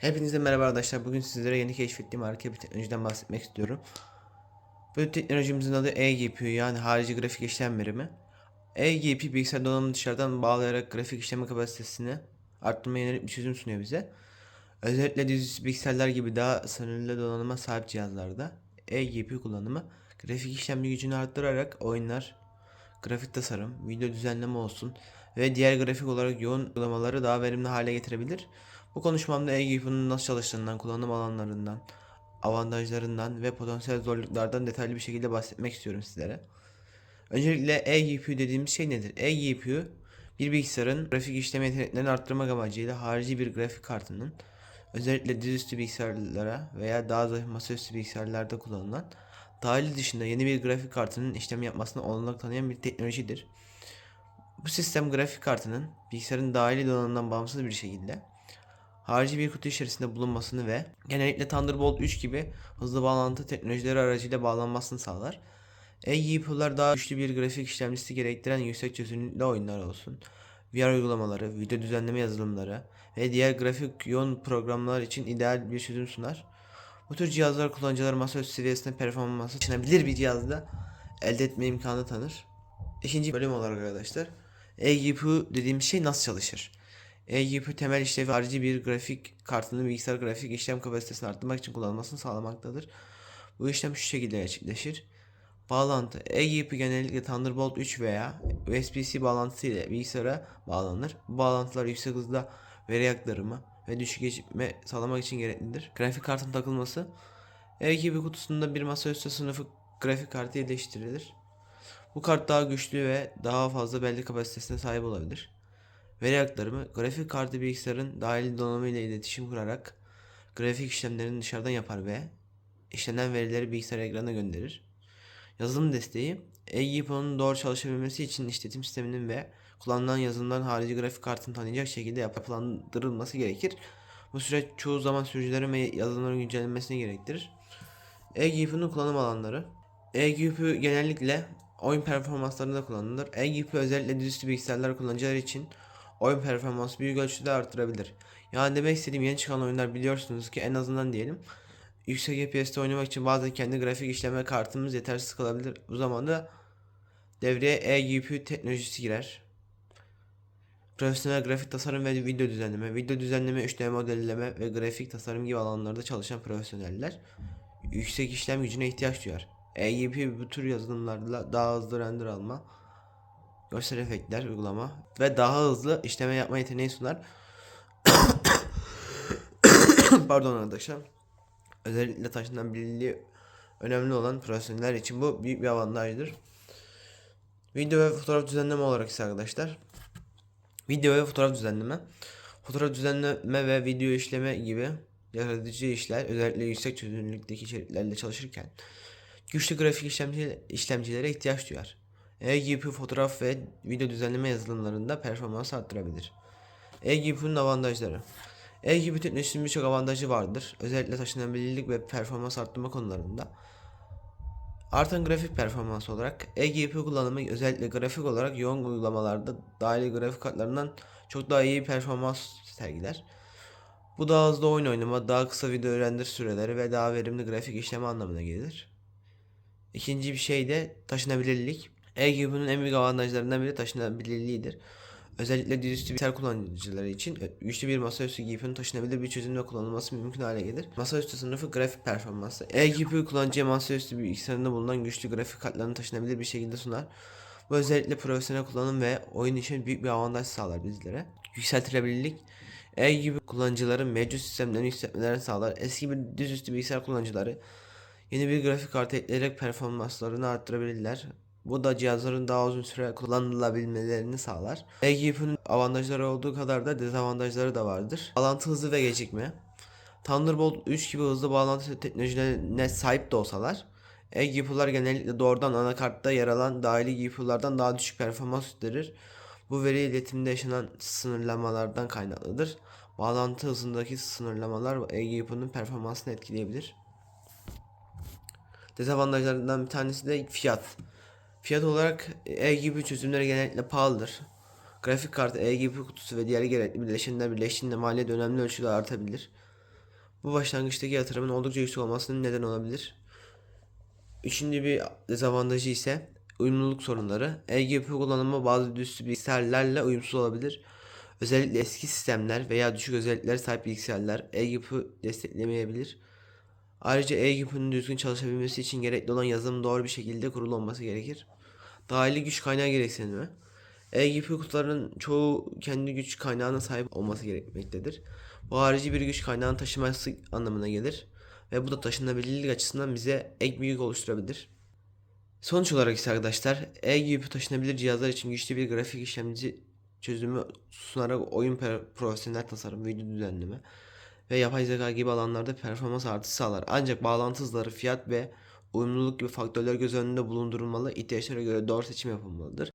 Hepinize merhaba arkadaşlar. Bugün sizlere yeni keşfettiğim harika bir teknolojiden bahsetmek istiyorum. Bu teknolojimizin adı eGPU yani harici grafik işlem birimi. eGPU bilgisayar donanımını dışarıdan bağlayarak grafik işleme kapasitesini arttırmaya yönelik bir çözüm sunuyor bize. Özellikle dizüstü bilgisayarlar gibi daha sınırlı donanıma sahip cihazlarda eGPU kullanımı grafik işlem gücünü arttırarak oyunlar, grafik tasarım, video düzenleme olsun ve diğer grafik olarak yoğun uygulamaları daha verimli hale getirebilir. Bu konuşmamda eGPU'nun nasıl çalıştığından, kullanım alanlarından, avantajlarından ve potansiyel zorluklardan detaylı bir şekilde bahsetmek istiyorum sizlere. Öncelikle eGPU dediğimiz şey nedir? eGPU bir bilgisayarın grafik işleme yeteneklerini arttırmak amacıyla harici bir grafik kartının özellikle dizüstü bilgisayarlara veya daha zayıf masaüstü bilgisayarlarda kullanılan dahili dışında yeni bir grafik kartının işlem yapmasına olanak tanıyan bir teknolojidir. Bu sistem grafik kartının bilgisayarın dahili donanımdan bağımsız bir şekilde harici bir kutu içerisinde bulunmasını ve genellikle Thunderbolt 3 gibi hızlı bağlantı teknolojileri aracıyla bağlanmasını sağlar. eGPU'lar daha güçlü bir grafik işlemcisi gerektiren yüksek çözünürlüklü oyunlar olsun. VR uygulamaları, video düzenleme yazılımları ve diğer grafik yoğun programlar için ideal bir çözüm sunar. Bu tür cihazlar kullanıcılar masaüstü seviyesinde performansı taşınabilir bir cihazda elde etme imkanı tanır. İkinci bölüm olarak arkadaşlar eGPU dediğimiz şey nasıl çalışır? eGPU temel işlevi harici bir grafik kartının bilgisayar grafik işlem kapasitesini arttırmak için kullanılmasını sağlamaktadır. Bu işlem şu şekilde gerçekleşir. Bağlantı eGPU genellikle Thunderbolt 3 veya USB-C bağlantısı ile bilgisayara bağlanır. Bu bağlantılar yüksek hızda veri aktarımı ve düşük gecikme sağlamak için gereklidir. Grafik kartın takılması eGPU kutusunda bir masaüstü sınıfı grafik kartı yerleştirilir. Bu kart daha güçlü ve daha fazla belli kapasitesine sahip olabilir. Veri aktarımı grafik kartı bilgisayarın dahili donanımı ile iletişim kurarak grafik işlemlerini dışarıdan yapar ve işlenen verileri bilgisayar ekranına gönderir. Yazılım desteği eGPU'nun doğru çalışabilmesi için işletim sisteminin ve kullanılan yazılımların harici grafik kartını tanıyacak şekilde yapılandırılması gerekir. Bu süreç çoğu zaman sürücülerin ve yazılımların güncellenmesini gerektirir. eGPU'nun kullanım alanları eGPU genellikle oyun performanslarında kullanılır. eGPU özellikle dizüstü bilgisayarlar kullanıcılar için oyun performansı büyük ölçüde arttırabilir. Yani demek istediğim yeni çıkan oyunlar biliyorsunuz ki en azından diyelim yüksek FPS'te oynamak için bazen kendi grafik işleme kartımız yetersiz kalabilir. Bu zaman da devreye eGPU teknolojisi girer. Profesyonel grafik tasarım ve video düzenleme, video düzenleme, 3D modelleme ve grafik tasarım gibi alanlarda çalışan profesyoneller yüksek işlem gücüne ihtiyaç duyar. eGPU bu tür yazılımlarla daha hızlı render alma, görsel efektler uygulama ve daha hızlı işleme yapma yeteneği sunar. Pardon arkadaşlar. Özellikle taşınabilirliği önemli olan profesyoneller için bu büyük bir avantajdır. Video ve fotoğraf düzenleme olarak ise arkadaşlar. Video ve fotoğraf düzenleme. Fotoğraf düzenleme ve video işleme gibi yaratıcı işler özellikle yüksek çözünürlükteki içeriklerle çalışırken güçlü grafik işlemci, işlemcilere ihtiyaç duyar. eGPU fotoğraf ve video düzenleme yazılımlarında performans arttırabilir. eGPU'nun avantajları eGPU teknolojisinin birçok avantajı vardır. Özellikle taşınabilirlik ve performans arttırma konularında. Artan grafik performansı olarak eGPU kullanımı özellikle grafik olarak yoğun uygulamalarda dahili grafik kartlarından çok daha iyi performans sergiler. Bu daha hızlı oyun oynama, daha kısa video render süreleri ve daha verimli grafik işleme anlamına gelir. İkinci bir şey de taşınabilirlik. eGPU'nun en büyük avantajlarından biri taşınabilirliğidir. Özellikle dizüstü bilgisayar kullanıcıları için güçlü bir masaüstü GPU'nun taşınabilir bir çözümle kullanılması mümkün hale gelir. Masaüstü sınıfı grafik performansı. eGPU kullanıcıya masaüstü bilgisayarında bulunan güçlü grafik kartlarını taşınabilir bir şekilde sunar. Bu özellikle profesyonel kullanım ve oyun için büyük bir avantaj sağlar bizlere. Yükseltilebilirlik. eGPU kullanıcıların mevcut sistemlerini yükseltmelerini sağlar. Eski bir dizüstü bilgisayar kullanıcıları yeni bir grafik kartı ekleyerek performanslarını arttırabilirler. Bu da cihazların daha uzun süre kullanılabilmelerini sağlar. eGPU'nun avantajları olduğu kadar da dezavantajları da vardır. Bağlantı hızı ve gecikme. Thunderbolt 3 gibi hızlı bağlantı teknolojilerine sahip de olsalar eGPU'lar genellikle doğrudan anakartta yer alan dahili GPU'lardan daha düşük performans gösterir. Bu veri iletiminde yaşanan sınırlamalardan kaynaklıdır. Bağlantı hızındaki sınırlamalar eGPU'nun performansını etkileyebilir. Dezavantajlarından bir tanesi de fiyat. Fiyat olarak eGPU çözümleri genellikle pahalıdır. Grafik kartı, eGPU kutusu ve diğer gerekli birleşimler birleştiğinde maliyet önemli ölçüde artabilir. Bu başlangıçtaki yatırımın oldukça yüksek olmasının neden olabilir. Üçüncü bir dezavantajı ise uyumluluk sorunları. EGP kullanımı bazı düz bilgisayarlarla uyumsuz olabilir. Özellikle eski sistemler veya düşük özelliklere sahip bilgisayarlar EGP desteklemeyebilir. Ayrıca EGP'nin düzgün çalışabilmesi için gerekli olan yazılım doğru bir şekilde kurulu olması gerekir. Dahili güç kaynağı gereksinimi. EGP kutularının çoğu kendi güç kaynağına sahip olması gerekmektedir. Bu harici bir güç kaynağının taşıması anlamına gelir ve bu da taşınabilirlik açısından bize ek bir yük oluşturabilir. Sonuç olarak ise arkadaşlar EGP taşınabilir cihazlar için güçlü bir grafik işlemci çözümü sunarak oyun profesyonel tasarım, video düzenleme ve yapay zeka gibi alanlarda performans artışı sağlar. Ancak bağlantı hızları, fiyat ve uyumluluk gibi faktörler göz önünde bulundurulmalı, ihtiyaçlara göre doğru seçim yapılmalıdır.